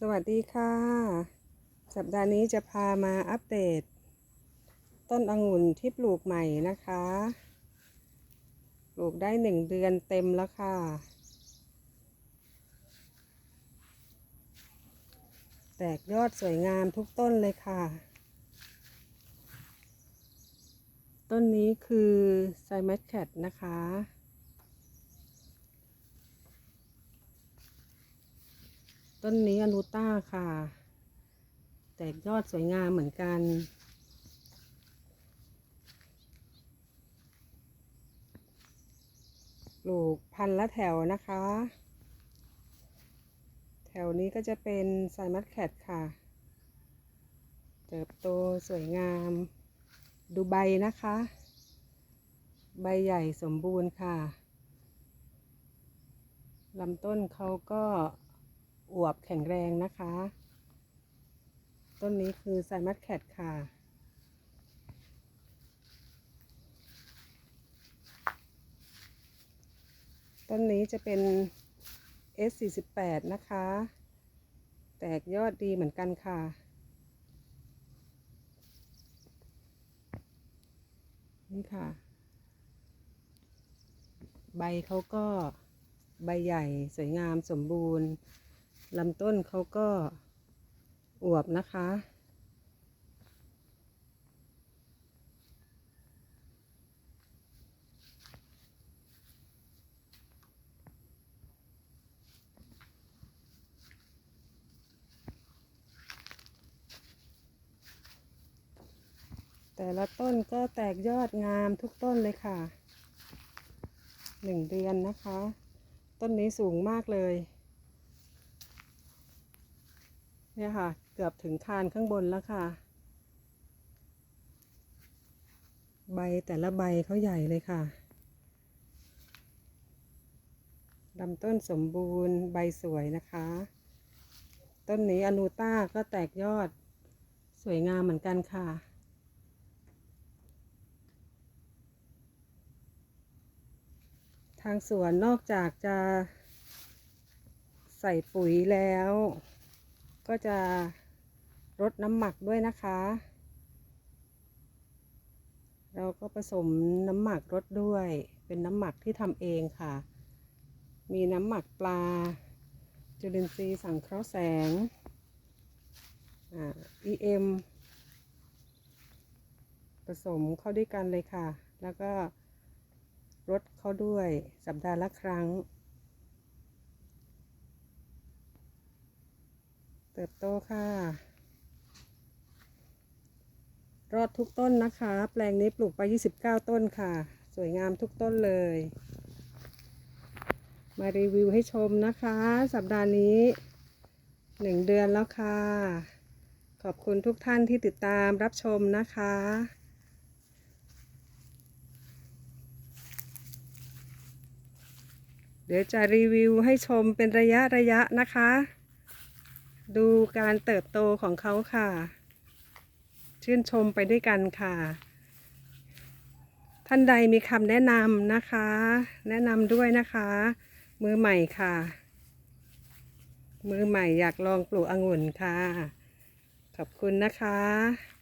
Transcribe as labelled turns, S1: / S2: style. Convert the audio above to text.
S1: สวัสดีค่ะ สัปดาห์นี้จะพามาอัปเดต ต้นองุ่นที่ปลูกใหม่นะคะ ปลูกได้หนึ่งเดือนเต็มแล้วค่ะ แตกยอดสวยงามทุกต้นเลยค่ะ ต้นนี้คือไซมัสแคทนะคะ ต้นนี้อนูต้าค่ะ แตกยอดสวยงามเหมือนกัน ปลูกพันละแถวนะคะ แถวนี้ก็จะเป็นไซมัสแคทค่ะ เติบโตสวยงาม ดูใบนะคะ ใบใหญ่สมบูรณ์ค่ะลำต้นเขาก็ อวบแข็งแรงนะคะ ต้นนี้คือไซมัสแคทค่ะ ต้นนี้จะเป็น S48 นะคะ แตกยอดดีเหมือนกันค่ะนี่ค่ะ ใบเขาก็ใบใหญ่สวยงามสมบูรณ์ ลำต้นเขาก็อวบนะคะ แต่ละต้นก็แตกยอดงามทุกต้นเลยค่ะหนึ่งเดือนนะคะ ต้นนี้สูงมากเลย เนี่ยค่ะ เกือบถึงคานข้างบนแล้วค่ะ ใบแต่ละใบเขาใหญ่เลยค่ะลำต้นสมบูรณ์ใบสวยนะคะ ต้นนี้อนูต้าก็แตกยอดสวยงามเหมือนกันค่ะ ทางสวนนอกจากจะใส่ปุ๋ยแล้ว ก็จะรดน้ำหมักด้วยนะคะ เราก็ผสมน้ำหมักรดด้วย เป็นน้ำหมักที่ทำเองค่ะ มีน้ำหมักปลา จุลินทรีย์สังเคราะห์แสงอ่า EM ผสมเข้าด้วยกันเลยค่ะ แล้วก็รดเข้าด้วยสัปดาห์ละครั้ง เติบโตค่ะ รอดทุกต้นนะคะ แปลงนี้ปลูกไป 29 ต้นค่ะ สวยงามทุกต้นเลย มารีวิวให้ชมนะคะ สัปดาห์นี้ 1 เดือนแล้วค่ะ ขอบคุณทุกท่านที่ติดตามรับชมนะคะเดี๋ยวจะรีวิวให้ชมเป็นระยะระยะนะคะ ดูการเติบโตของเขาค่ะ ชื่นชมไปด้วยกันค่ะ ท่านใดมีคำแนะนำนะคะ แนะนำด้วยนะคะ มือใหม่ค่ะ มือใหม่อยากลองปลูกองุ่นค่ะ ขอบคุณนะคะ